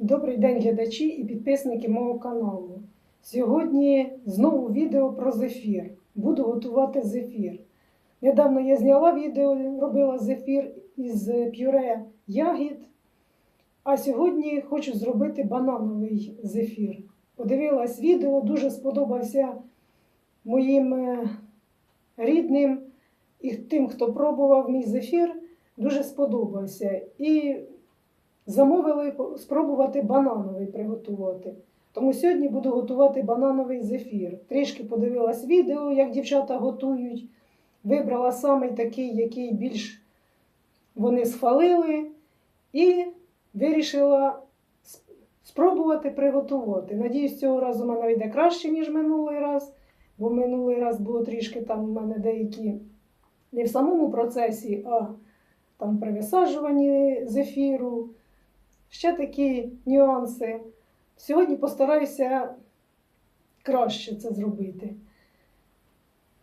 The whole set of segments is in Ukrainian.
Добрий день, глядачі і підписники мого каналу. Сьогодні знову відео про зефір. Буду готувати зефір. Недавно я зняла відео, робила зефір із пюре ягід. А сьогодні хочу зробити банановий зефір. Подивилась відео, дуже сподобався моїм е, рідним і тим, хто пробував мій зефір, дуже сподобався. І замовили спробувати банановий приготувати. Тому сьогодні буду готувати банановий зефір. Трішки подивилась відео, як дівчата готують. Вибрала самий такий, який більш вони схвалили, і вирішила спробувати приготувати. Надіюсь, цього разу в мене вийде краще, ніж минулий раз, бо минулий раз було трішки там у мене деякі не в самому процесі, а там при висаджуванні зефіру. Ще такі нюанси. Сьогодні постараюся краще це зробити.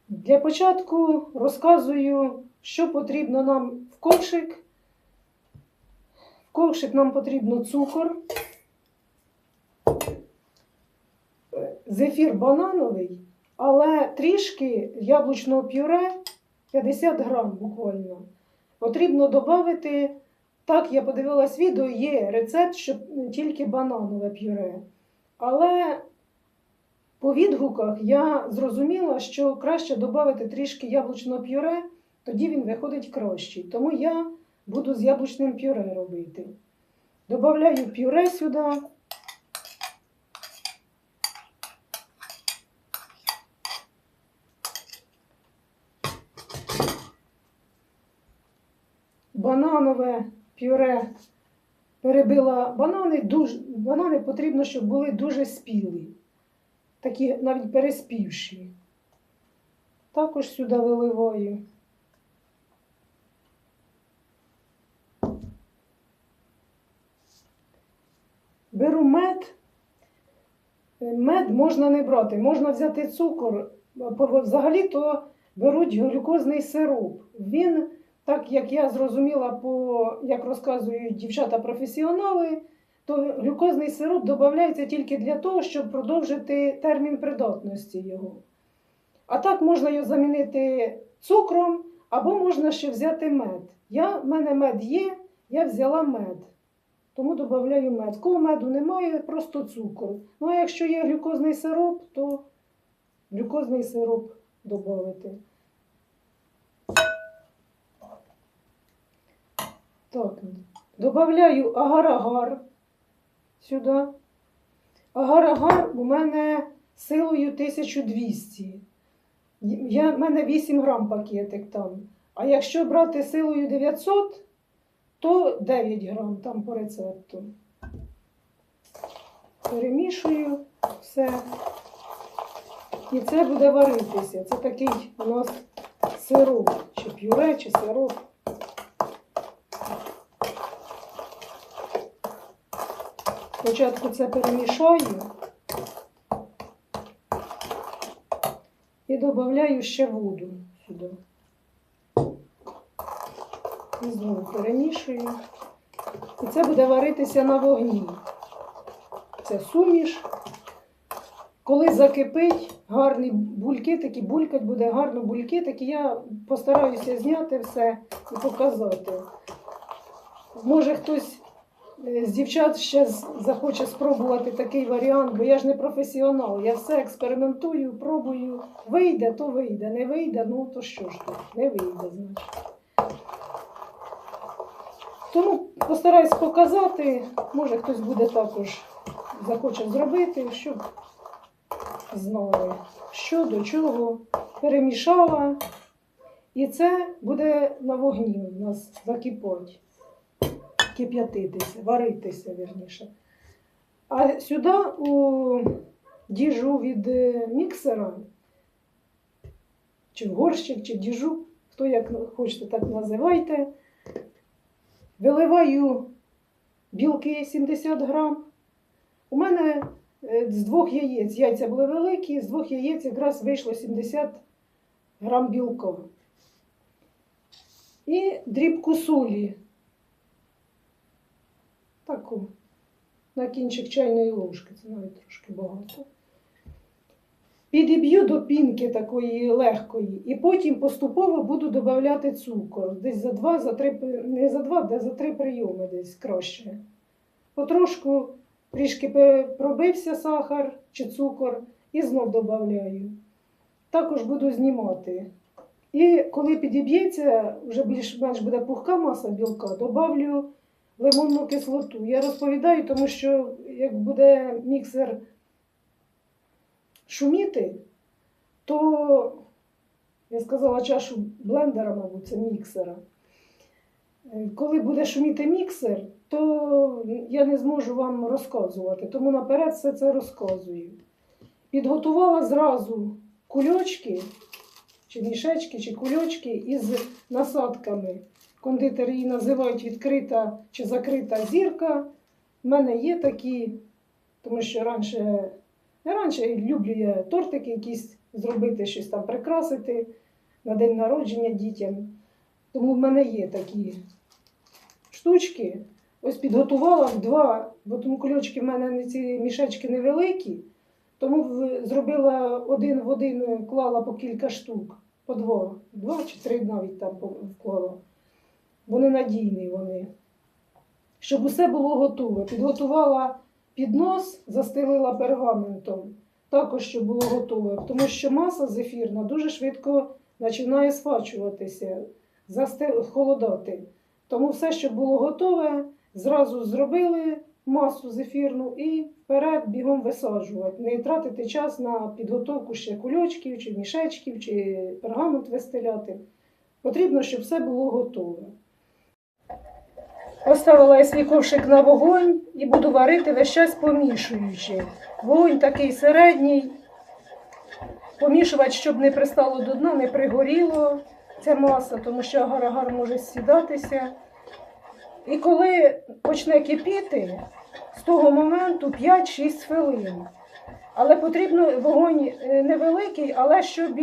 Для початку розказую, що потрібно нам в ковшик. В ковшик нам потрібно цукор, зефір банановий, але трішки яблучного пюре 50 грам буквально. Потрібно додати, так я подивилась відео, є рецепт, що тільки бананове пюре. Але по відгуках я зрозуміла, що краще додати трішки яблучного пюре, тоді він виходить кращий. Тому я буду з яблучним пюре робити. Добавляю пюре сюди. Бананове пюре перебила банани. Дуже, банани потрібно, щоб були дуже спілі, такі навіть переспівші. Також сюди виливаю. Беру мед. Мед можна не брати, можна взяти цукор. Взагалі-то беруть глюкозний сироп. Він, так як я зрозуміла, по, як розказують дівчата-професіонали, то глюкозний сироп додається тільки для того, щоб продовжити термін придатності його. А так можна його замінити цукром, або можна ще взяти мед. Я, в мене мед є, я взяла мед. Тому додаю мед. Кого меду немає, просто цукор. Ну а якщо є глюкозний сироп, то глюкозний сироп додати. Так, додаю агар-агар сюди. Агар-агар у мене силою 1200. Я, в мене 8 грам пакетик там. А якщо брати силою 900, то 9 грам там по рецепту. Перемішую все. І це буде варитися. Це такий у нас сироп, чи пюре, чи сироп. Спочатку це перемішаю і додаю ще воду сюди. І знову перемішую. І це буде варитися на вогні. Це суміш. Коли закипить, гарні бульки, такі булькать буде гарно бульки, такі я постараюся зняти все і показати. Може хтось з дівчат ще захоче спробувати такий варіант, бо я ж не професіонал. Я все експериментую, пробую. Вийде, то вийде, не вийде, ну то що ж тут, не вийде, значить. Тому постараюсь показати, може хтось буде також захоче зробити, щоб знали, що до чого. Перемішала. І це буде на вогні у нас закипать, кип'ятитися, варитися, вірніше. А сюди у діжу від е, міксера, чи горщик, чи діжу, хто як хочете, так називайте. Виливаю білки 70 грам. У мене е, з двох яєць, яйця були великі, з двох яєць якраз вийшло 70 грам білка. І дрібку солі. Таку на кінчик чайної ложки, це навіть трошки багато. Підіб'ю до пінки такої легкої, і потім поступово буду додавати цукор. Десь за два, за три, не за два, де за три прийоми десь краще. Потрошку трішки пробився сахар чи цукор і знов додаю. Також буду знімати. І коли підіб'ється, вже більш-менш буде пухка маса білка, додавлю лимонну кислоту. Я розповідаю, тому що як буде міксер шуміти, то я сказала чашу блендера, мабуть, це міксера. Е, Коли буде шуміти міксер, то я не зможу вам розказувати, тому наперед все це розказую. Підготувала зразу кульочки, чи мішечки, чи кульочки із насадками. Кондитери її називають відкрита чи закрита зірка. У мене є такі, тому що раніше, не раніше люблю я тортики якісь зробити, щось там прикрасити на день народження дітям. Тому в мене є такі штучки. Ось підготувала в два, бо тому кульочки в мене не- ці мішечки невеликі, тому зробила один в один, клала по кілька штук, по два, два чи три навіть там вклала. Вони надійні вони. Щоб усе було готове. Підготувала піднос, застелила пергаментом. Також щоб було готове, тому що маса зефірна дуже швидко починає сфачуватися, холодати. Тому все, що було готове, зразу зробили масу зефірну і вперед бігом висаджувати. Не тратити час на підготовку ще кульочків, чи мішечків, чи пергамент вистеляти. Потрібно, щоб все було готове. Поставила я свій ковшик на вогонь і буду варити весь час помішуючи. Вогонь такий середній. Помішувати, щоб не пристало до дна, не пригоріло ця маса, тому що агар-агар може сідатися. І коли почне кипіти, з того моменту 5-6 хвилин. Але потрібно вогонь е, невеликий, але щоб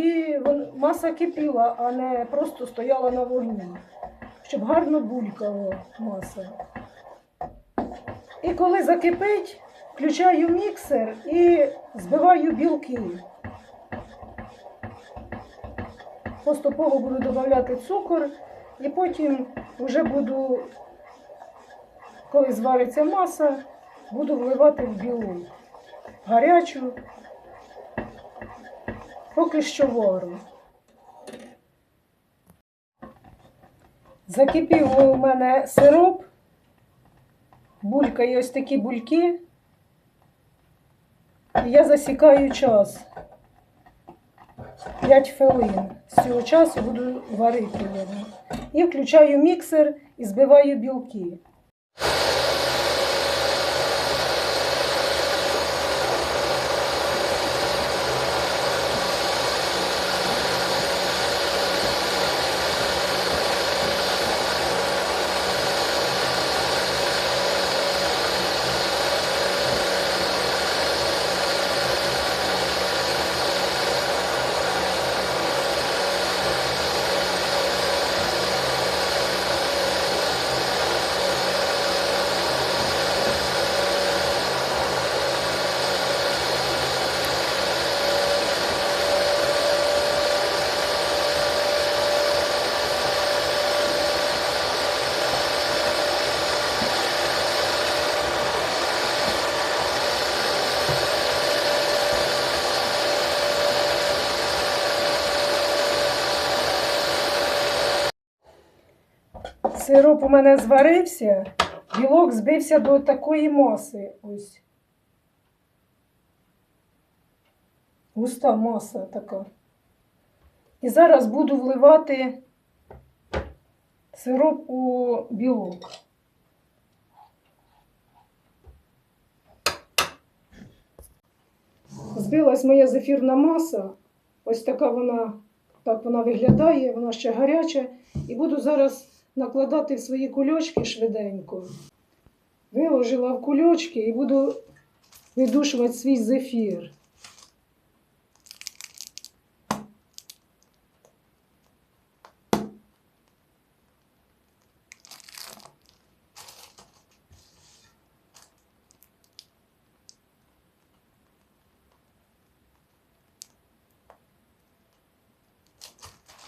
маса кипіла, а не просто стояла на вогні щоб гарно булькала маса. І коли закипить, включаю міксер і збиваю білки. Поступово буду додавати цукор і потім вже буду, коли звариться маса, буду вливати в білу гарячу, поки що вару. Закипів у мене сироп, булькає ось такі бульки. І я засікаю час. 5 хвилин. З цього часу буду варити його. І включаю міксер і збиваю білки. Сироп у мене зварився, білок збився до такої маси. Ось. Густа маса така. І зараз буду вливати сироп у білок. Збилась моя зефірна маса. Ось така вона, так вона виглядає, вона ще гаряча. І буду зараз накладати в свої кульочки швиденько. Виложила в кульочки і буду видушувати свій зефір.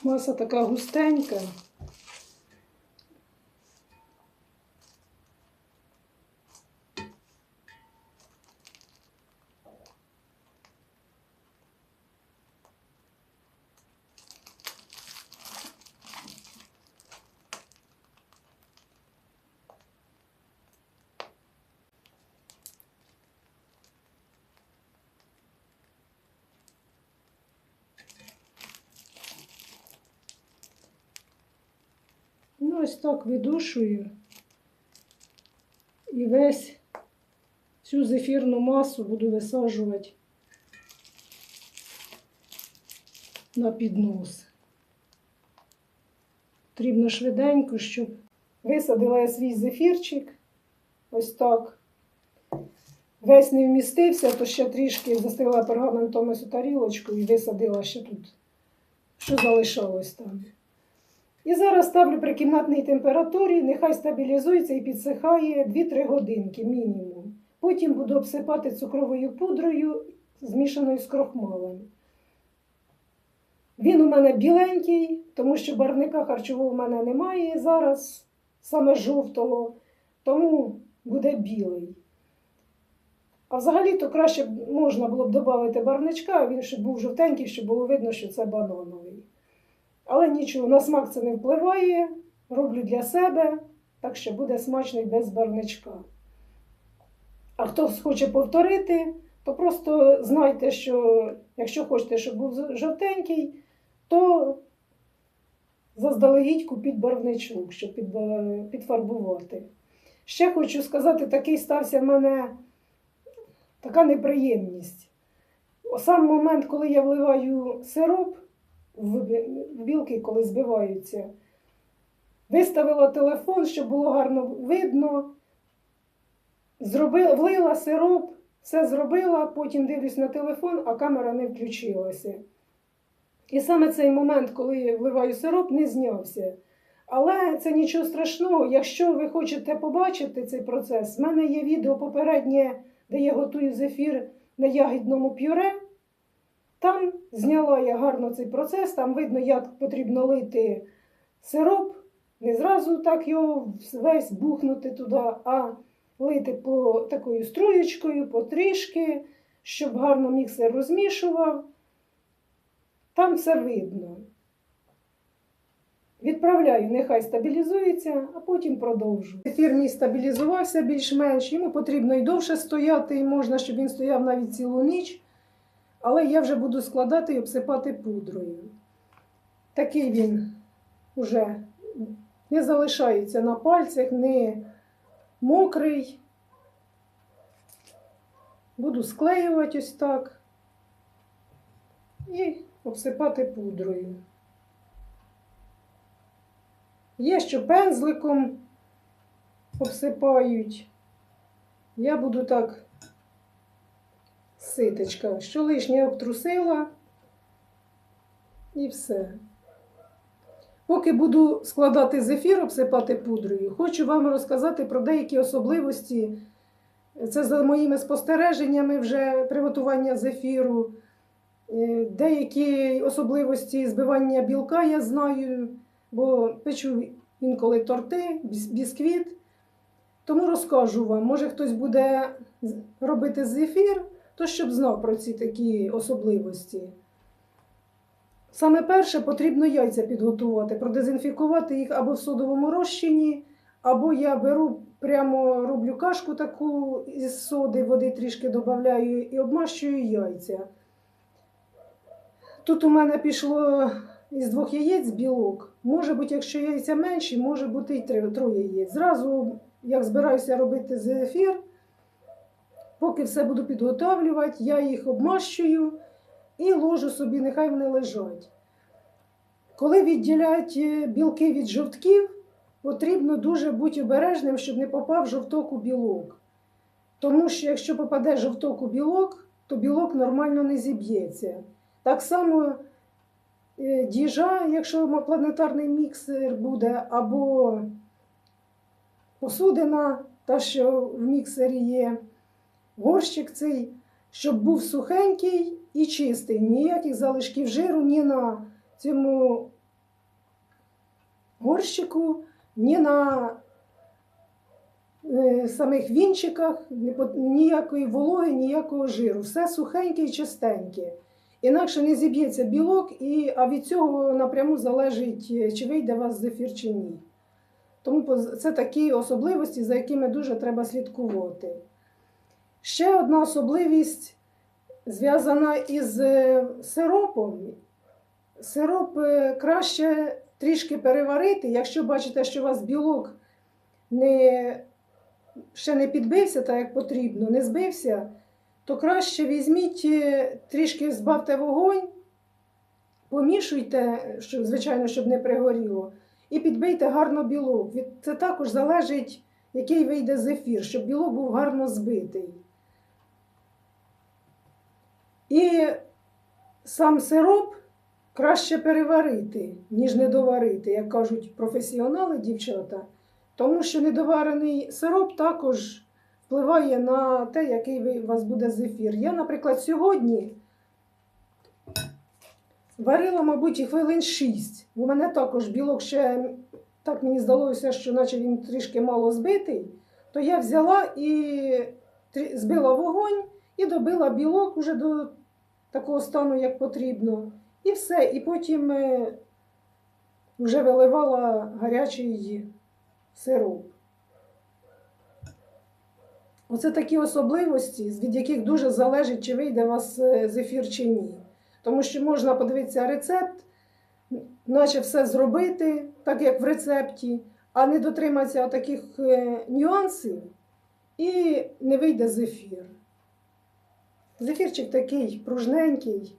Маса така густенька. Ну, ось так видушую. І весь цю зефірну масу буду висаджувати на піднос. Потрібно швиденько, щоб висадила я свій зефірчик. Ось так. Весь не вмістився, то ще трішки застила пергаментом ось у тарілочку і висадила ще тут, що залишалось там. І зараз ставлю при кімнатній температурі, нехай стабілізується і підсихає 2-3 годинки мінімум. Потім буду обсипати цукровою пудрою, змішаною з крохмалем. Він у мене біленький, тому що барвника харчового в мене немає зараз, саме жовтого, тому буде білий. А взагалі-то краще можна було б додати барвничка, він щоб був жовтенький, щоб було видно, що це банановий. Але нічого, на смак це не впливає. Роблю для себе, так що буде смачний без барвничка. А хто хоче повторити, то просто знайте, що якщо хочете, щоб був жовтенький, то заздалегідь купіть барвничок, щоб підфарбувати. Ще хочу сказати, такий стався в мене така неприємність. Сам момент, коли я вливаю сироп, в білки, коли збиваються. Виставила телефон, щоб було гарно видно. Зробила, влила сироп, все зробила, потім дивлюсь на телефон, а камера не включилася. І саме цей момент, коли я вливаю сироп, не знявся. Але це нічого страшного. Якщо ви хочете побачити цей процес, в мене є відео попереднє, де я готую зефір на ягідному пюре. Там зняла я гарно цей процес, там видно, як потрібно лити сироп, не зразу так його весь бухнути туди, а лити по такою струєчкою, потрішки, щоб гарно міксер розмішував. Там все видно. Відправляю, нехай стабілізується, а потім продовжу. Ефір мій стабілізувався більш-менш, йому потрібно і довше стояти, і можна, щоб він стояв навіть цілу ніч. Але я вже буду складати і обсипати пудрою. Такий він уже не залишається на пальцях, не мокрий. Буду склеювати ось так і обсипати пудрою. Є, що пензликом обсипають. Я буду так ситочка. Що лишнє обтрусила і все. Поки буду складати зефір, обсипати пудрою, хочу вам розказати про деякі особливості. Це за моїми спостереженнями вже приготування зефіру. Е, Деякі особливості збивання білка я знаю, бо печу інколи торти, бісквіт. Тому розкажу вам, може хтось буде робити зефір, то щоб знав про ці такі особливості. Саме перше потрібно яйця підготувати, продезінфікувати їх або в содовому розчині, або я беру, прямо роблю кашку таку із соди, води трішки додаю і обмащую яйця. Тут у мене пішло із двох яєць білок. Може бути, якщо яйця менші, може бути і троє яєць. Зразу, як збираюся робити зефір, поки все буду підготовлювати, я їх обмащую і ложу собі, нехай вони лежать. Коли відділяють е, білки від жовтків, потрібно дуже бути обережним, щоб не попав жовток у білок. Тому що якщо попаде жовток у білок, то білок нормально не зіб'ється. Так само е, діжа, якщо планетарний міксер буде, або посудина, та що в міксері є, горщик цей, щоб був сухенький і чистий, ніяких залишків жиру ні на цьому горщику, ні на е, самих вінчиках, ніякої вологи, ніякого жиру. Все сухеньке і чистеньке. Інакше не зіб'ється білок, і, а від цього напряму залежить, е, чи вийде вас зефір чи ні. Тому це такі особливості, за якими дуже треба слідкувати. Ще одна особливість зв'язана із е, сиропом. Сироп е, краще трішки переварити. Якщо бачите, що у вас білок не, ще не підбився так, як потрібно, не збився, то краще візьміть, е, трішки збавте вогонь, помішуйте, щоб, звичайно, щоб не пригоріло, і підбийте гарно білок. Це також залежить, який вийде зефір, щоб білок був гарно збитий. І сам сироп краще переварити, ніж недоварити, як кажуть професіонали, дівчата. Тому що недоварений сироп також впливає на те, який у вас буде зефір. Я, наприклад, сьогодні варила, мабуть, хвилин 6. У мене також білок ще так мені здалося, що наче він трішки мало збитий, то я взяла і збила вогонь і добила білок уже до такого стану, як потрібно. І все. І потім е, вже виливала гарячий сироп. Оце такі особливості, від яких дуже залежить, чи вийде у вас е, зефір чи ні. Тому що можна подивитися рецепт, наче все зробити, так як в рецепті, а не дотриматися таких е, нюансів, і не вийде зефір. Зефірчик такий пружненький,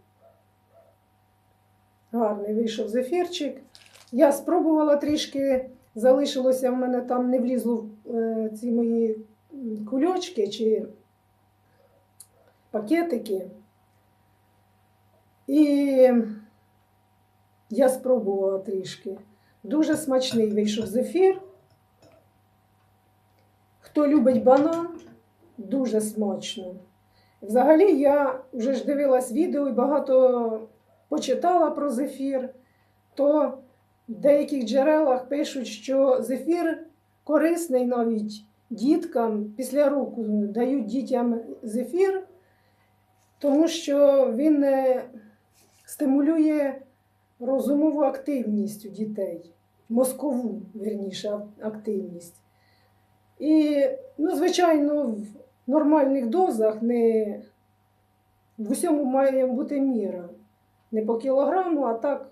гарний вийшов зефірчик. Я спробувала трішки, залишилося в мене там, не влізло в е, ці мої кульочки чи пакетики. І я спробувала трішки. Дуже смачний вийшов зефір. Хто любить банан, дуже смачно. Взагалі, я вже ж дивилась відео і багато почитала про зефір, то в деяких джерелах пишуть, що зефір корисний навіть діткам після року дають дітям зефір, тому що він е, стимулює розумову активність у дітей, мозкову, вірніше, активність. І, ну, звичайно, нормальних дозах не в усьому має бути міра. Не по кілограму, а так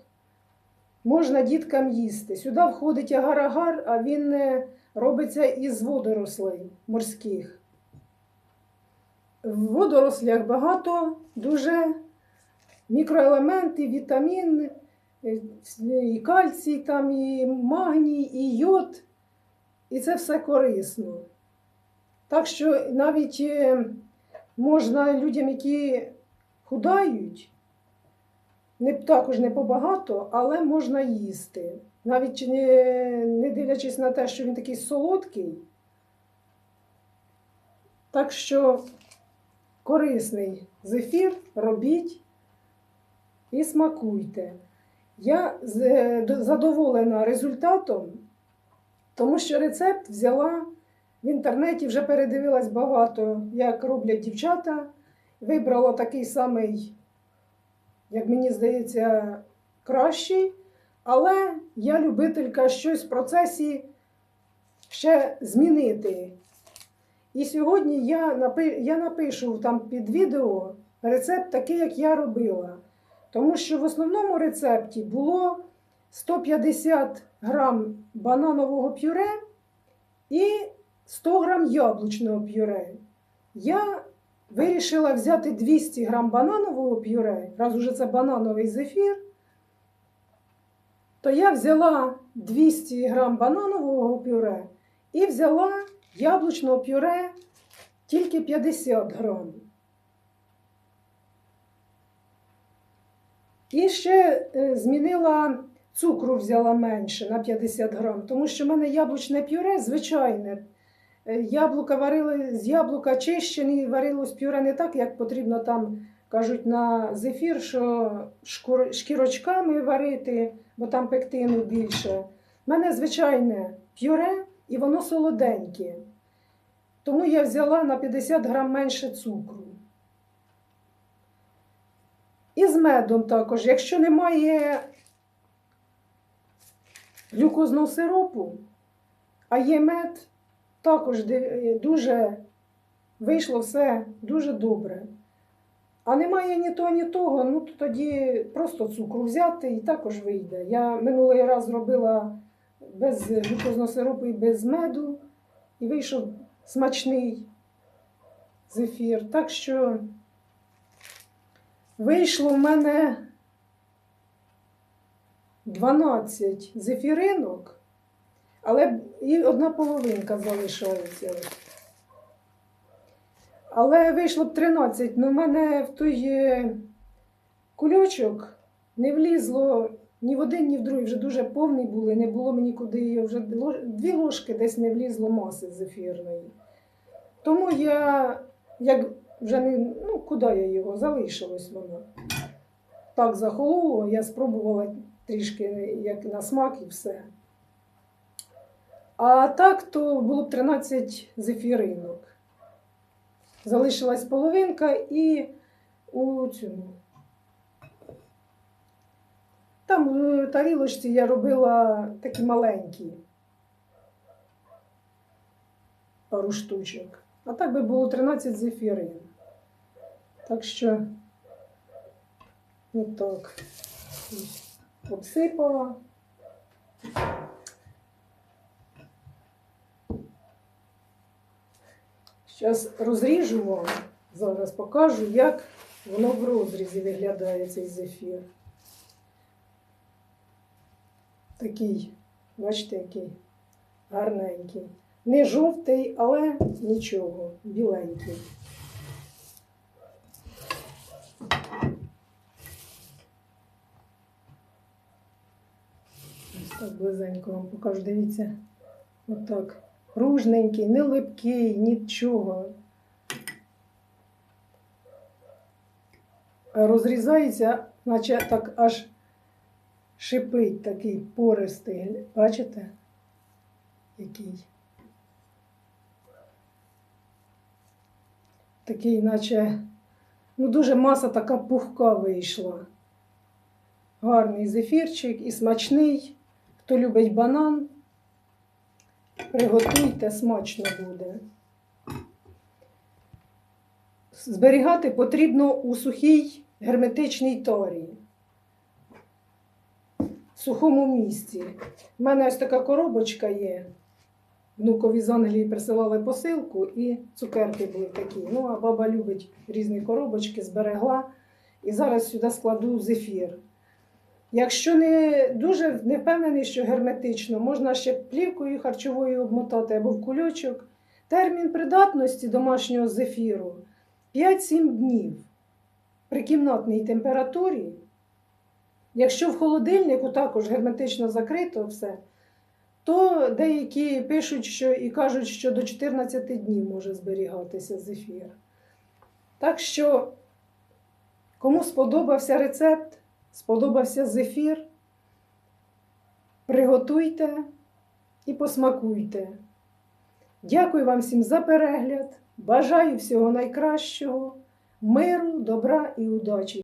можна діткам їсти. Сюди входить агар-агар, а він е, робиться із водорослей морських. В водорослях багато дуже мікроелементів, вітамін, е, і кальцій, там, і магній, і йод. І це все корисно. Так що навіть е, можна людям, які худають, не, також не побагато, але можна їсти. Навіть не, не дивлячись на те, що він такий солодкий. Так що корисний зефір робіть і смакуйте. Я е, до- задоволена результатом, тому що рецепт взяла в інтернеті, вже передивилась багато, як роблять дівчата. Вибрала такий самий, як мені здається, кращий. Але я любителька щось в процесі ще змінити. І сьогодні я, напи, я напишу там під відео рецепт такий, як я робила. Тому що в основному рецепті було 150 грам бананового пюре і 100 грам яблучного пюре. Я вирішила взяти 200 грам бананового пюре, раз уже це банановий зефір, то я взяла 200 грам бананового пюре і взяла яблучного пюре тільки 50 грам. І ще е, змінила цукру, взяла менше на 50 грам, тому що в мене яблучне пюре звичайне. Е, Яблука варили з яблука чищені, варилось пюре не так, як потрібно там, кажуть, на зефір, що шкірочками варити, бо там пектину більше. У мене звичайне пюре і воно солоденьке. Тому я взяла на 50 грам менше цукру. І з медом також. Якщо немає глюкозного сиропу, а є мед, також дуже вийшло все дуже добре. А немає ні того, ні того, ну то тоді просто цукру взяти і також вийде. Я минулий раз робила без глюкозного сиропу і без меду, і вийшов смачний зефір. Так що вийшло в мене 12 зефіринок, але і одна половинка залишається. Але вийшло б 13, але в мене в той е, кульочок не влізло ні в один, ні в другий. Вже дуже повний були, не було мені куди її вже дві ложки десь не влізло маси зефірної. Тому я, як вже не, ну куди я його, залишилось воно. Так захололо, я спробувала трішки як на смак і все. А так то було б 13 зефіринок. Залишилась половинка і у цьому. Там в тарілочці я робила такі маленькі пару штучок. А так би було 13 зефірин. Так що отак. Обсипала. Зараз розріжу вам, зараз покажу, як воно в розрізі виглядає цей зефір. Такий, бачите, який гарненький. Не жовтий, але нічого, біленький. Ось так близенько вам покажу. Дивіться, отак. Ружненький, не липкий, нічого. Розрізається, наче так аж шипить такий пористий. Бачите? Який? Такий, наче, ну дуже маса така пухка вийшла. Гарний зефірчик і смачний. Хто любить банан, приготуйте, смачно буде. Зберігати потрібно у сухій герметичній тарі, в сухому місці. У мене ось така коробочка є. Внукові з Англії присилали посилку і цукерки були такі. Ну, а баба любить різні коробочки, зберегла. І зараз сюди складу зефір. Якщо не дуже не впевнений, що герметично, можна ще плівкою харчовою обмотати або в кульочок. Термін придатності домашнього зефіру 5-7 днів при кімнатній температурі. Якщо в холодильнику також герметично закрито все, то деякі пишуть, що і кажуть, що до 14 днів може зберігатися зефір. Так що, кому сподобався рецепт, сподобався зефір, приготуйте і посмакуйте. Дякую вам всім за перегляд. Бажаю всього найкращого, миру, добра і удачі!